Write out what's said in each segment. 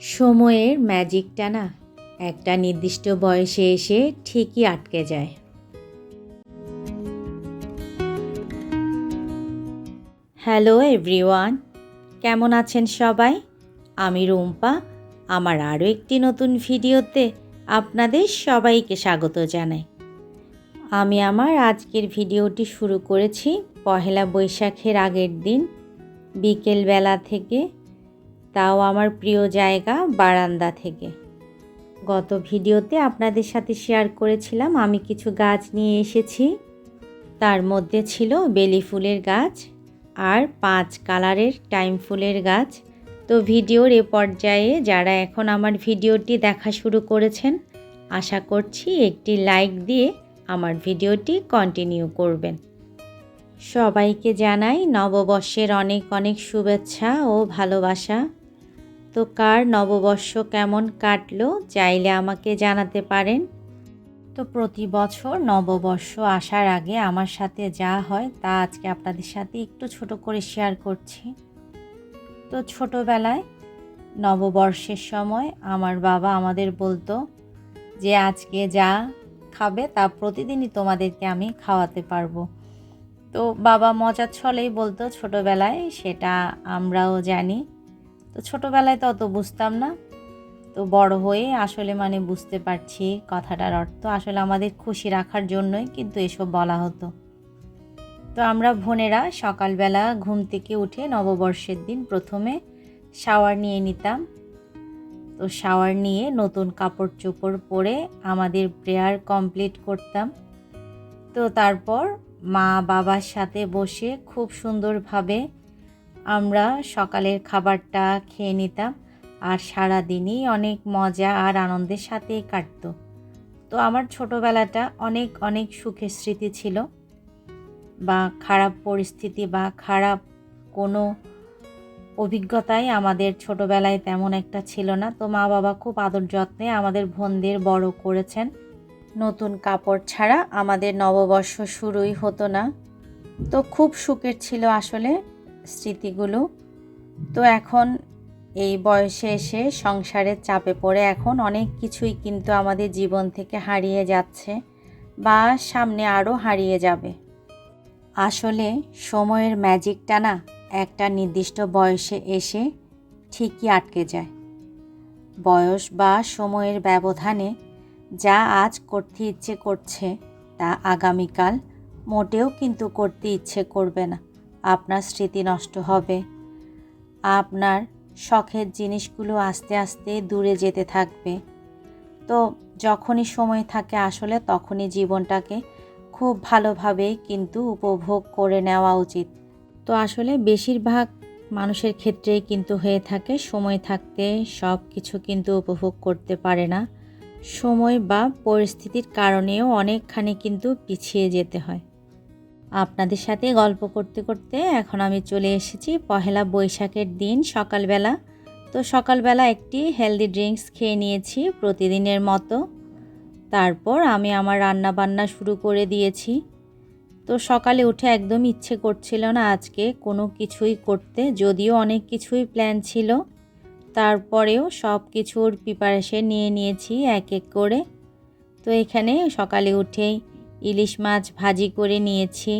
সময়ের ম্যাজিকটা না একটা নির্দিষ্ট বয়সে এসে ঠিকই আটকে যায়। হ্যালো এভরিওয়ান কেমন আছেন সবাই? আমি রুম্পা, আমার আরও একটি নতুন ভিডিওতে আপনাদের সবাইকে স্বাগত জানাই। আমি আমার আজকের ভিডিওটি শুরু করেছি পহেলা বৈশাখের আগের দিন, বিকেলবেলা থেকে তাও আমার প্রিয় জায়গা বারান্দা থেকে। গত ভিডিওতে আপনাদের সাথে শেয়ার করেছিলাম, আমি কিছু গাছ নিয়ে এসেছি। তার মধ্যে ছিল বেলি ফুলের গাছ আর পাঁচ কালারের টাইম ফুলের গাছ। তো ভিডিওর এ পর্যায়ে যারা এখন আমার ভিডিওটি দেখা শুরু করেছেন, আশা করছি একটি লাইক দিয়ে আমার ভিডিওটি কন্টিনিউ করবেন। সবাইকে জানাই নববর্ষের অনেক অনেক শুভেচ্ছা ও ভালোবাসা। তো কার নববর্ষ কেমন কাটলো চাইলে আমাকে জানাতে পারেন। তো প্রতি বছর নববর্ষ আসার আগে আমার সাথে যা হয় তা আজকে আপনাদের সাথে একটু ছোট করে শেয়ার করছি। তো ছোটোবেলায় নববর্ষের সময় আমার বাবা আমাদের বলতো যে আজকে যা খাবে তা প্রতিদিনই তোমাদেরকে আমি খাওয়াতে পারব। তো বাবা মজার ছলেই বলতো ছোটোবেলায় সেটা আমরাও জানি। তো ছোটোবেলায় তো অত বুঝতাম না। তো বড় হয়ে আসলে মানে বুঝতে পারছি কথাটার অর্থ। আসলে আমাদের খুশি রাখার জন্যই কিন্তু এসব বলা হতো। তো আমরা বোনেরা সকালবেলা ঘুম থেকে উঠে নববর্ষের দিন প্রথমে শাওয়ার নিয়ে নিতাম। তো শাওয়ার নিয়ে নতুন কাপড় চোপড় পরে আমাদের প্রেয়ার কমপ্লিট করতাম। তো তারপর মা বাবার সাথে বসে খুব সুন্দরভাবে আমরা সকালের খাবারটা খেয়ে নিতাম আর সারা দিনই অনেক মজা আর আনন্দের সাথেই কাটত। তো আমার ছোটোবেলাটা অনেক অনেক সুখের স্মৃতি ছিল। বা খারাপ পরিস্থিতি বা খারাপ কোনো অভিজ্ঞতাই আমাদের ছোটোবেলায় তেমন একটা ছিল না। তো মা বাবা খুব আদর যত্নে আমাদের বোনদের বড় করেছেন। নতুন কাপড় ছাড়া আমাদের নববর্ষ শুরুই হতো না। তো খুব সুখের ছিল আসলে। স্মৃতিগুলো। তো এখন এই বয়সে এসে সংসারের চাপে পড়ে এখন অনেক কিছুই কিন্তু আমাদের জীবন থেকে হারিয়ে যাচ্ছে বা সামনে আরও হারিয়ে যাবে। আসলে সময়ের ম্যাজিকটা না একটা নির্দিষ্ট বয়সে এসে ঠিকই আটকে যায়। বয়স বা সময়ের ব্যবধানে যা আজ করতে ইচ্ছে করছে তা আগামীকাল মোটেও কিন্তু করতে ইচ্ছে করবে না। আপনার স্মৃতি নষ্ট হবে। আপনার শখের জিনিসগুলো আস্তে আস্তে দূরে যেতে থাকবে। তো যখনই সময় থাকে আসলে তখনই জীবনটাকে খুব ভালোভাবেই কিন্তু উপভোগ করে নেওয়া উচিত। তো আসলে বেশিরভাগ মানুষের ক্ষেত্রেই কিন্তু হয়ে থাকে, সময় থাকতে সব কিছু কিন্তু উপভোগ করতে পারে না। সময় বা পরিস্থিতির কারণেও অনেকখানি কিন্তু পিছিয়ে যেতে হয়। আপনাদের সাথে গল্প করতে করতে এখন আমি চলে এসেছি পহেলা বৈশাখের দিন সকালবেলা। তো সকালবেলা একটি হেলদি ড্রিঙ্কস খেয়ে নিয়েছি প্রতিদিনের মতো। তারপর আমি আমার রান্না বান্না শুরু করে দিয়েছি। তো সকালে উঠে একদম ইচ্ছে করছিল না আজকে কোনো কিছুই করতে, যদিও অনেক কিছুই প্ল্যান ছিল। তারপরেও সব কিছুর প্রিপারেশন নিয়ে নিয়েছি এক এক করে। তো এখানে সকালে উঠেই ইলিশ মাছ ভাজি করে নিয়েছি।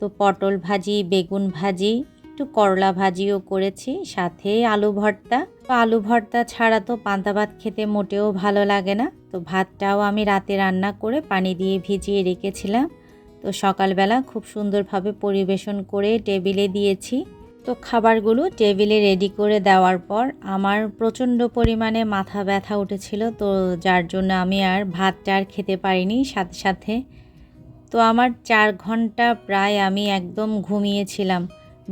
তো পটল ভাজি, বেগুন ভাজি, একটু করলা ভাজিও করেছি, সাথে আলু ভর্তা। তো আলু ভর্তা ছাড়া তো পান্তা ভাত খেতে মোটেও ভালো লাগে না। তো ভাতটাও আমি রাতে রান্না করে পানি দিয়ে ভিজিয়ে রেখেছিলাম। তো সকালবেলা খুব সুন্দরভাবে পরিবেশন করে টেবিলে দিয়েছি। তো খাবারগুলো টেবিলে রেডি করে দেওয়ার পর আমার প্রচণ্ড পরিমাণে মাথা ব্যথা উঠেছিল, তো যার জন্য আমি আর ভাতটা আর খেতে পারিনি সাথে সাথে। তো আমার চার ঘণ্টা প্রায় আমি একদম ঘুমিয়েছিলাম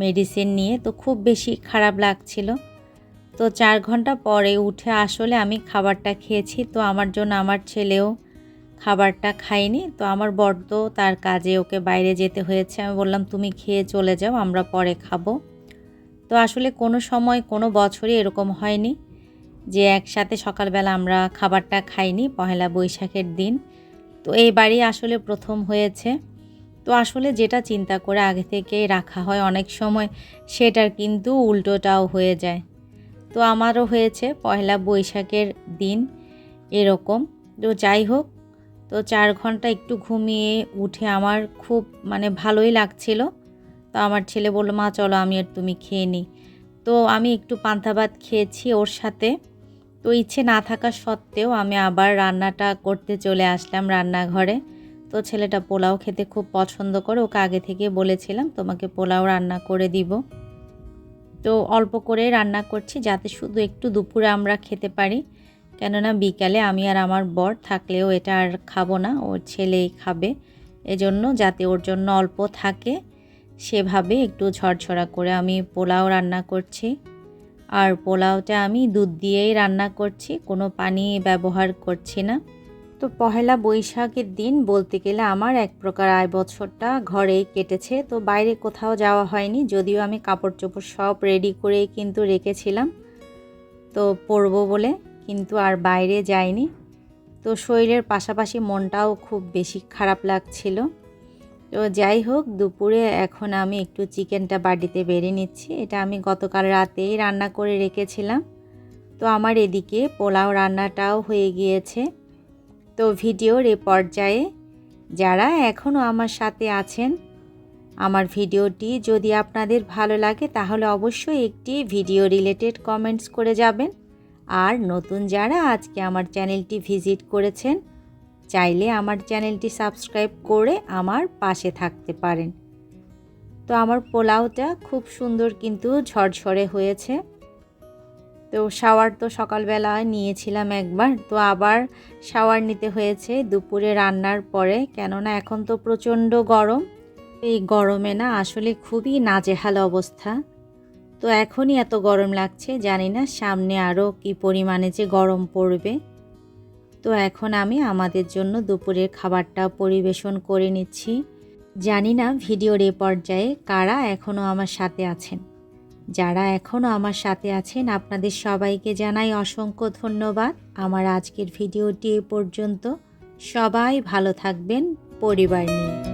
মেডিসিন নিয়ে, তো খুব বেশি খারাপ লাগছিল। তো চার ঘণ্টা পরে উঠে আসলে আমি খাবারটা খেয়েছি, তো আমার জন্য আমার ছেলেও খাবারটা খায়নি, তো আমার বড্ড তার কাজে ওকে বাইরে যেতে হয়েছে। আমি বললাম, তুমি খেয়ে চলে যাও, আমরা পরে খাব। তো আসলে কোনো সময়, কোনো বছরই এরকম হয়নি যে একসাথে সকালবেলা আমরা খাবারটা খাইনি, পহেলা বৈশাখের দিন। তো এই বাড়ি আসলে প্রথম হয়েছে। তো আসলে যেটা চিন্তা করে আগে থেকে রাখা হয় অনেক সময়, সেটার কিন্তু উল্টোটাও হয়ে যায়। তো আমারও হয়েছে পয়লা বৈশাখের দিন এরকম। তো যাই হোক, তো চার ঘণ্টা একটু ঘুমিয়ে উঠে আমার খুব মানে ভালোই লাগছিল। তো আমার ছেলে বলল, মা, চলো, আমি আর তুমি খেয়ে নিই। তো আমি একটু পান্তা ভাত খেয়েছি ওর সাথে। তো ইচ্ছে না থাকা সত্ত্বেও আমি আবার রান্নাটা করতে চলে আসলাম রান্নাঘরে। তো ছেলেটা পোলাও খেতে খুব পছন্দ করে, ওকে আগে থেকে বলেছিলাম, তোমাকে পোলাও রান্না করে দিব। তো অল্প করে রান্না করছি, যাতে শুধু একটু দুপুরে আমরা খেতে পারি। কেননা বিকালে আমি আর আমার বর থাকলেও এটা আর খাব না, ওর ছেলেই খাবে। এজন্য যাতে ওর জন্য অল্প থাকে। সেভাবে একটু ঝরঝরা করে আমি পোলাও রান্না করছি। আর পোলাওটা আমি দুধ দিয়েই রান্না করছি, কোনো পানি ব্যবহার করছি না। তো পহেলা বৈশাখের দিন বলতে গেলে আমার এক প্রকার আয় বছরটা ঘরেই কেটেছে। তো বাইরে কোথাও যাওয়া হয়নি, যদিও আমি কাপড় চোপড় সব রেডি করেই কিন্তু রেখেছিলাম। তো পরবো বলে কিন্তু আর বাইরে যাইনি। তো শরীরের পাশাপাশি মনটাও খুব বেশি খারাপ লাগছিল। তো যাই হোক, দুপুরে এখন আমি একটু চিকেনটা বাড়িতে বেড়ে নিচ্ছি। এটা আমি গতকাল রাতেই রান্না করে রেখেছিলাম। তো আমার এদিকে পোলাও রান্নাটাও হয়ে গিয়েছে। তো ভিডিওর এ পর্যায়ে যারা এখনও আমার সাথে আছেন, আমার ভিডিওটি যদি আপনাদের ভালো লাগে, তাহলে অবশ্যই একটি ভিডিও রিলেটেড কমেন্টস করে যাবেন। আর নতুন যারা আজকে আমার চ্যানেলটি ভিজিট করেছেন চাইলে আমার চ্যানেলটি সাবস্ক্রাইব করে আমার পাশে থাকতে পারেন। তো আমার পোলাওটা খুব সুন্দর কিন্তু ঝরঝরে হয়েছে। তো শাওয়ার তো সকালবেলা নিয়েছিলাম একবার, তো আবার শাওয়ার নিতে হয়েছে দুপুরে রান্নার পরে। কেননা এখন তো প্রচণ্ড গরম, এই গরমে না আসলে খুবই নাজেহাল অবস্থা। তো এখনই এত গরম লাগছে, জানি না সামনে আরও কি পরিমাণে যে গরম পড়বে। তো এখন আমি আমাদের জন্য দুপুরের খাবারটা পরিবেশন করে নিচ্ছি। জানি না ভিডিওর এ পর্যায়ে কারা এখনও আমার সাথে আছেন। যারা এখনও আমার সাথে আছেন, আপনাদের সবাইকে জানাই অসংখ্য ধন্যবাদ। আমার আজকের ভিডিওটি এ পর্যন্ত। সবাই ভালো থাকবেন পরিবার নিয়ে।